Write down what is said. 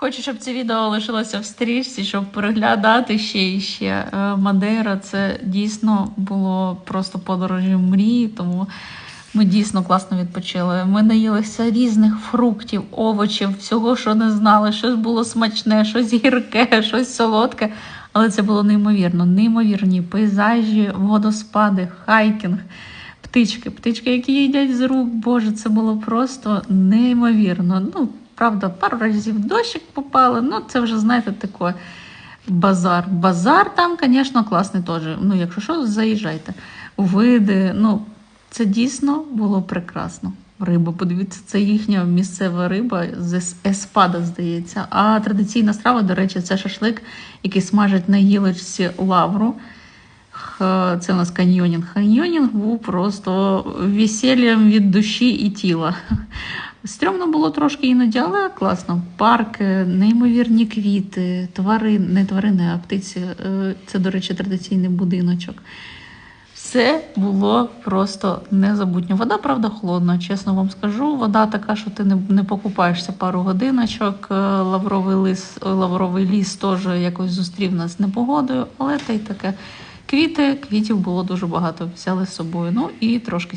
Хочу, щоб це відео лишилося в стрічці, щоб переглядати ще і ще. Е, Мадейра це дійсно було просто подорожі мрії, тому ми дійсно класно відпочили. Ми наїлися різних фруктів, овочів, всього, що не знали. Щось було смачне, щось гірке, щось солодке. Але це було неймовірно. Неймовірні пейзажі, водоспади, хайкінг, птички, птички, які їдять з рук. Боже, це було просто неймовірно. Ну, правда, пару разів дощик попали. Ну, це вже, знаєте, таке базар. Базар там, звісно, класний теж. Ну, якщо що, заїжджайте. Види, ну, це дійсно було прекрасно. Риба, подивіться, це їхня місцева риба з ес- еспада, здається. А традиційна страва, до речі, це шашлик, який смажать на гілочці лавру. Це у нас каньйонінг. Каньйонінг був просто весіллям від душі і тіла. Стрьомно було трошки іноді, але класно. Парк, е, неймовірні квіти, тварини, не тварини, а птиці. Е, Це, до речі, традиційний будиночок. Все було просто незабутньо. Вода, правда, холодна, чесно вам скажу. Вода така, що ти не, не покупаєшся пару годиночок. Е, Лавровий ліс, лавровий ліс теж якось зустрів нас непогодою, але та й таке. Квіти, квітів було дуже багато. Взяли з собою. Ну і трошки